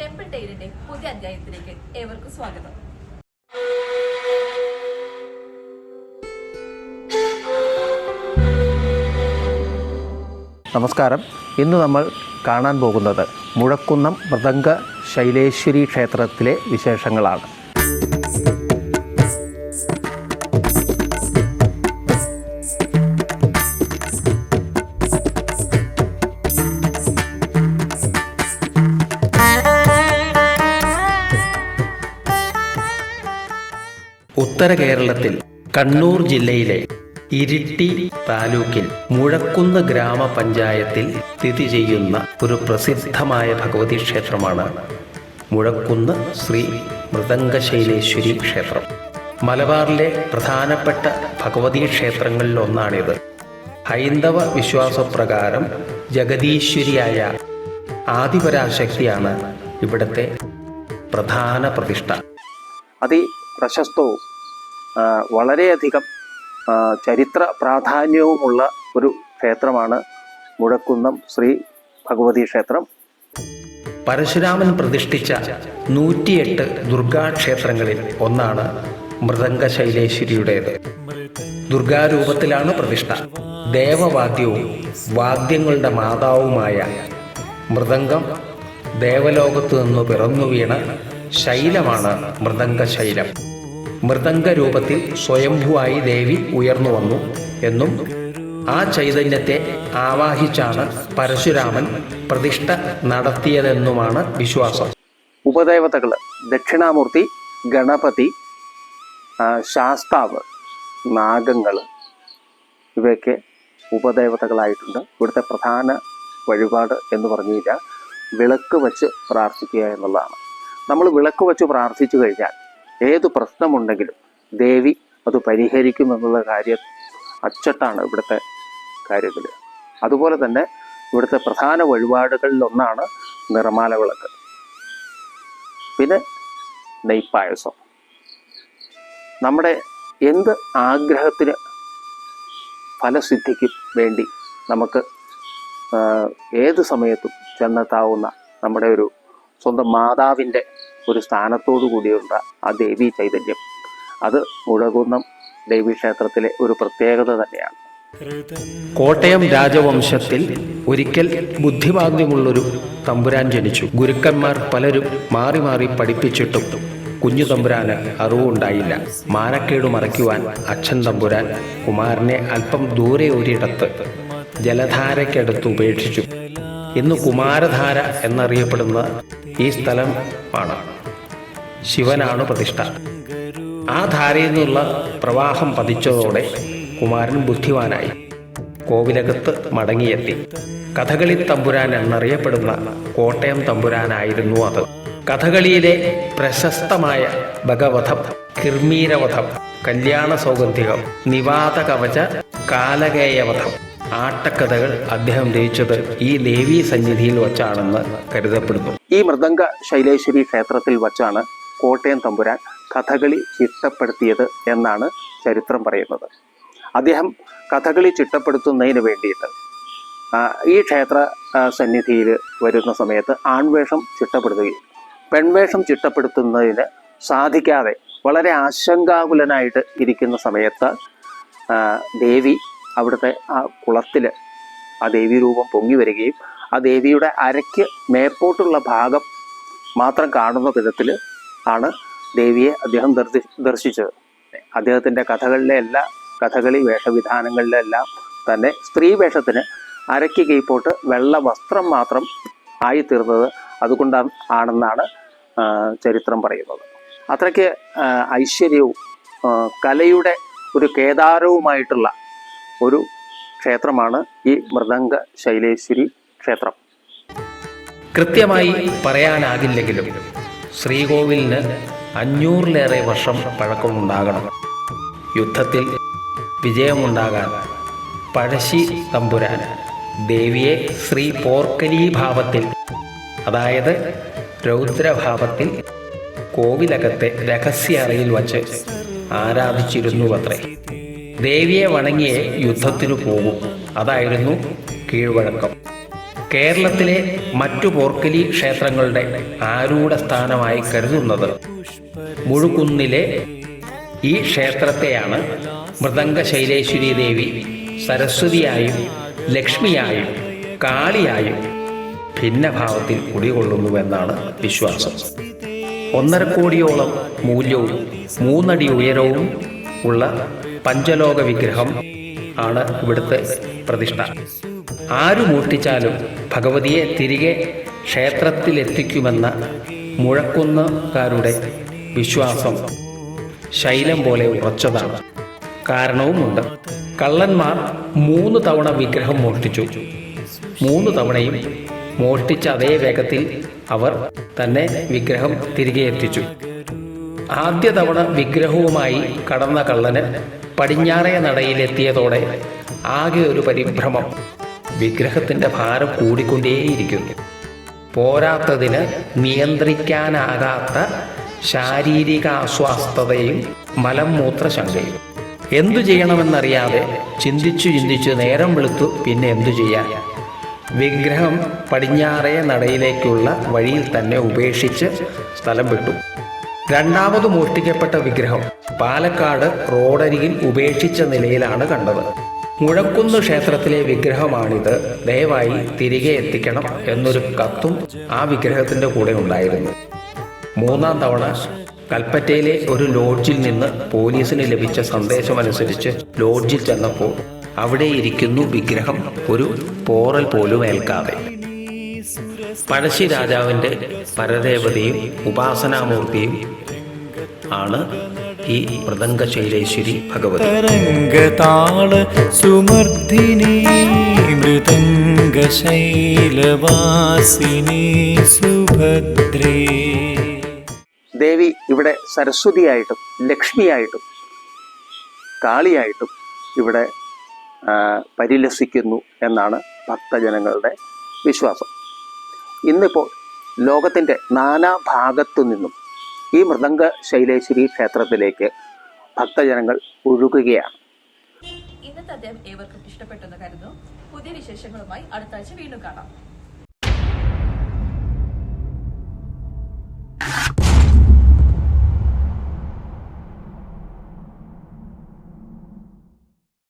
Temple ടെയിലിന്റെ പുതിയ അധ്യായത്തിലേക്ക് ഏവർക്കും സ്വാഗതം. നമസ്കാരം. ഇന്ന് നമ്മൾ കാണാൻ പോകുന്നത് മുഴക്കുന്നം മൃദംഗ ശൈലേശ്വരി ക്ഷേത്രത്തിലെ വിശേഷങ്ങളാണ്. ഉത്തര കേരളത്തിൽ കണ്ണൂർ ജില്ലയിലെ ഇരിട്ടി താലൂക്കിൽ മുഴക്കുന്ന് ഗ്രാമപഞ്ചായത്തിൽ സ്ഥിതി ചെയ്യുന്ന ഒരു പ്രസിദ്ധമായ ഭഗവതി ക്ഷേത്രമാണ് മുഴക്കുന്ന് ശ്രീ മൃദംഗശൈലേശ്വരി ക്ഷേത്രം. മലബാറിലെ പ്രധാനപ്പെട്ട ഭഗവതി ക്ഷേത്രങ്ങളിൽ ഒന്നാണിത് ഹൈന്ദവ വിശ്വാസപ്രകാരം ജഗദീശ്വരിയായ ആദിപരാശക്തിയാണ് ഇവിടുത്തെ പ്രധാന പ്രതിഷ്ഠ. അതി പ്രശസ്തവും വളരെയധികം ചരിത്ര പ്രാധാന്യവുമുള്ള ഒരു ക്ഷേത്രമാണ് മുഴക്കുന്നം ശ്രീ ഭഗവതി ക്ഷേത്രം. പരശുരാമൻ പ്രതിഷ്ഠിച്ച നൂറ്റിയെട്ട് ദുർഗാക്ഷേത്രങ്ങളിൽ ഒന്നാണ് മൃദംഗ ശൈലേശ്വരിയുടേത് ദുർഗാരൂപത്തിലാണ് പ്രതിഷ്ഠ. ദേവവാദ്യവും വാദ്യങ്ങളുടെ മാതാവുമായ മൃദംഗം ദേവലോകത്തു നിന്ന് പിറന്നു വീണ ശൈലമാണ് മൃദംഗശൈലം. മൃദംഗ രൂപത്തിൽ സ്വയംഭുവായി ദേവി ഉയർന്നു വന്നു എന്നും ആ ചൈതന്യത്തെ ആവാഹിച്ചാണ് പരശുരാമൻ പ്രതിഷ്ഠ നടത്തിയതെന്നുമാണ് വിശ്വാസം. ഉപദേവതകൾ ദക്ഷിണാമൂർത്തി ഗണപതി ശാസ്താവ് നാഗങ്ങൾ ഇവയൊക്കെ ഉപദേവതകളായിട്ടുണ്ട്. ഇവിടുത്തെ പ്രധാന വഴിപാട് എന്ന് പറഞ്ഞു കഴിഞ്ഞാൽ വിളക്ക് വച്ച് പ്രാർത്ഥിക്കുക എന്നുള്ളതാണ്. നമ്മൾ വിളക്ക് വെച്ച് പ്രാർത്ഥിച്ചു കഴിഞ്ഞാൽ ഏത് പ്രശ്നമുണ്ടെങ്കിലും ദേവി അത് പരിഹരിക്കുമെന്നുള്ള കാര്യം അച്ചട്ടാണ് ഇവിടുത്തെ കാര്യത്തിൽ. അതുപോലെ തന്നെ ഇവിടുത്തെ പ്രധാന വഴിപാടുകളിൽ ഒന്നാണ് നിറമാല വിളക്ക്. പിന്നെ നെയ്പ്പായസം നമ്മുടെ എന്ത് ആഗ്രഹത്തിന് ഫലസിദ്ധിക്കും വേണ്ടി നമുക്ക് ഏത് സമയത്തും ചെന്നെത്താവുന്ന നമ്മുടെ ഒരു സ്വന്തം മാതാവിന്റെ ഒരു സ്ഥാനത്തോടു കൂടിയുള്ള ആ ദേവി ചൈതന്യം. അത് മുഴകുന്നം ദേവീക്ഷേത്രത്തിലെ ഒരു പ്രത്യേകത തന്നെയാണ്. കോട്ടയം രാജവംശത്തിൽ ഒരിക്കൽ ബുദ്ധിമാന്ദ്യമുള്ളൊരു തമ്പുരാൻ ജനിച്ചു. ഗുരുക്കന്മാർ പലരും മാറി മാറി പഠിപ്പിച്ചിട്ടും കുഞ്ഞു തമ്പുരാന് അറിവുണ്ടായില്ല. മാനക്കേട് മറയ്ക്കുവാൻ അച്ഛൻ തമ്പുരാൻ കുമാരനെ അല്പം ദൂരെ ഒരിടത്ത് ജലധാരയ്ക്കടുത്ത് ഉപേക്ഷിച്ചു. ഇന്ന് കുമാരധാര എന്നറിയപ്പെടുന്ന ഈ സ്ഥലം ആണ്. ശിവനാണ് പ്രതിഷ്ഠ. ആ ധാരയിൽ നിന്നുള്ള പ്രവാഹം പതിച്ചതോടെ കുമാരൻ ബുദ്ധിവാനായി കോവിലകത്ത് മടങ്ങിയെത്തി. കഥകളി തമ്പുരാൻ എന്നറിയപ്പെടുന്ന കോട്ടയം തമ്പുരാനായിരുന്നു അത്. കഥകളിയിലെ പ്രശസ്തമായ ഭഗവധം കിർമീരവധം കല്യാണ സൗഗന്ധികം നിവാത കവച കാലകേയവധം ആട്ടക്കഥകൾ അദ്ദേഹം രചിച്ചത് ഈ ദേവീ സന്നിധിയിൽ വച്ചാണെന്ന് കരുതപ്പെടുന്നു. ഈ മൃദംഗ ശൈലേശ്വരി ക്ഷേത്രത്തിൽ വച്ചാണ് കോട്ടയം തമ്പുരാൻ കഥകളി ചിട്ടപ്പെടുത്തിയത് എന്നാണ് ചരിത്രം പറയുന്നത്. അദ്ദേഹം കഥകളി ചിട്ടപ്പെടുത്തുന്നതിന് വേണ്ടിയിട്ട് ഈ ക്ഷേത്ര സന്നിധിയിൽ വരുന്ന സമയത്ത് ആൺവേഷം ചിട്ടപ്പെടുത്തുകയും പെൺവേഷം ചിട്ടപ്പെടുത്തുന്നതിന് സാധിക്കാതെ വളരെ ആശങ്കാകുലനായിട്ട് ഇരിക്കുന്ന സമയത്ത് ദേവി അവിടുത്തെ ആ കുളത്തിൽ ആ ദേവി രൂപം പൊങ്ങി വരികയും ആ ദേവിയുടെ അരയ്ക്ക് മേപ്പോട്ടുള്ള ഭാഗം മാത്രം കാണുന്ന വിധത്തിൽ ആണ് ദേവിയെ അദ്ദേഹം ദർശി ദർശിച്ചത്. അദ്ദേഹത്തിന്റെ കഥകളിലെ എല്ലാ കഥകളി വേഷവിധാനങ്ങളിലെല്ലാം തന്നെ സ്ത്രീ വേഷത്തിന് അരയ്ക്ക് കീഴ്പോട്ട് വെള്ള വസ്ത്രം മാത്രം ആയിത്തീർന്നത് അതുകൊണ്ടാണ് ആണെന്നാണ് ചരിത്രം പറയുന്നത്. അത്രയ്ക്ക് ഐശ്വര്യവും കലയുടെ ഒരു കേദാരവുമായിട്ടുള്ള ഒരു ക്ഷേത്രമാണ് ഈ മൃദംഗ ശൈലേശ്വരി ക്ഷേത്രം. കൃത്യമായി പറയാനാകില്ലെങ്കിലും ശ്രീകോവിലിന് അഞ്ഞൂറിലേറെ വർഷം പഴക്കമുണ്ടാകണം. യുദ്ധത്തിൽ വിജയമുണ്ടാകാൻ പഴശ്ശി തമ്പുരാൻ ദേവിയെ ശ്രീ പോർക്കലി ഭാവത്തിൽ അതായത് രൗദ്രഭാവത്തിൽ കോവിലകത്തെ രഹസ്യ അറയിൽ വച്ച് ആരാധിച്ചിരുന്നുവത്രേ. ദേവിയെ വണങ്ങിയേ യുദ്ധത്തിനു പോകും. അതായിരുന്നു കീഴ്വഴക്കം. കേരളത്തിലെ മറ്റു പോർക്കലി ക്ഷേത്രങ്ങളുടെ ആരൂഢ സ്ഥാനമായി കരുതുന്നത് മുഴുകുന്നിലെ ഈ ക്ഷേത്രത്തെയാണ് മൃദംഗ ശൈലേശ്വരി ദേവി സരസ്വതിയായും ലക്ഷ്മിയായും കാളിയായും ഭിന്നഭാവത്തിൽ കുടികൊള്ളുന്നുവെന്നാണ് വിശ്വാസം. ഒന്നര കോടിയോളം മൂല്യവും മൂന്നടി ഉയരവും ഉള്ള പഞ്ചലോക വിഗ്രഹം ആണ് ഇവിടുത്തെ പ്രതിഷ്ഠ. ആരു മോഷ്ടിച്ചാലും ഭഗവതിയെ തിരികെ ക്ഷേത്രത്തിലെത്തിക്കുമെന്ന മുഴക്കുന്നക്കാരുടെ വിശ്വാസം ശൈലം പോലെ ഉറച്ചതാണ്. കാരണവുമുണ്ട്. കള്ളന്മാർ മൂന്ന് തവണ വിഗ്രഹം മോഷ്ടിച്ചു. മൂന്ന് തവണയും മോഷ്ടിച്ച അതേ വേഗത്തിൽ അവർ തന്നെ വിഗ്രഹം തിരികെ എത്തിച്ചു. ആദ്യ തവണ വിഗ്രഹവുമായി കടന്ന കള്ളന് പടിഞ്ഞാറേ നടയിലെത്തിയതോടെ ആകെ ഒരു പരിഭ്രമം. വിഗ്രഹത്തിന്റെ ഭാരം കൂടിക്കൊണ്ടേയിരിക്കുന്നു. പോരാത്തതിന് നിയന്ത്രിക്കാനാകാത്ത ശാരീരിക അസ്വാസ്ഥതയും മലം മൂത്ര ശങ്കയും. എന്തു ചെയ്യണമെന്നറിയാതെ ചിന്തിച്ചു ചിന്തിച്ചു നേരം വെളുത്തു പിന്നെ എന്തു ചെയ്യാൻ? വിഗ്രഹം പടിഞ്ഞാറേ നടയിലേക്കുള്ള വഴിയിൽ തന്നെ ഉപേക്ഷിച്ച് സ്ഥലം വിട്ടു. രണ്ടാമത് മോഷ്ടിക്കപ്പെട്ട വിഗ്രഹം പാലക്കാട് റോഡരികിൽ ഉപേക്ഷിച്ച നിലയിലാണ് കണ്ടത്. മുഴക്കുന്ന് ക്ഷേത്രത്തിലെ വിഗ്രഹമാണിത്. ദയവായി തിരികെ എത്തിക്കണം എന്നൊരു കത്തും ആ വിഗ്രഹത്തിന്റെ കൂടെ ഉണ്ടായിരുന്നു. മൂന്നാം തവണ കൽപ്പറ്റയിലെ ഒരു ലോഡ്ജിൽ നിന്ന് പോലീസിന് ലഭിച്ച സന്ദേശമനുസരിച്ച് ലോഡ്ജിൽ ചെന്നപ്പോൾ അവിടെ ഇരിക്കുന്നു വിഗ്രഹം. ഒരു പോറൽ പോലും ഏൽക്കാതെ. പഴശ്ശി രാജാവിന്റെ പരദേവതയും ഉപാസനാമൂർത്തിയും ആണ് ഈ മൃദംഗ ശൈലേശ്വരി ഭഗവതി ദേവി ഇവിടെ സരസ്വതിയായിട്ടും ലക്ഷ്മിയായിട്ടും കാളിയായിട്ടും ഇവിടെ പരിലസിക്കുന്നു എന്നാണ് ഭക്തജനങ്ങളുടെ വിശ്വാസം. ഇന്നിപ്പോൾ ലോകത്തിന്റെ നാനാ ഭാഗത്തു നിന്നും ഈ മൃദംഗ ശൈലേശ്വരി ക്ഷേത്രത്തിലേക്ക് ഭക്തജനങ്ങൾ ഒഴുകുകയാണ്. ഇന്നത്തെ അദ്ദേഹം ഏവർക്കും ഇഷ്ടപ്പെട്ടെന്ന് കരുതുന്നു. പുതിയ വിശേഷങ്ങളുമായി അടുത്ത ആഴ്ച വീണ്ടും കാണാം.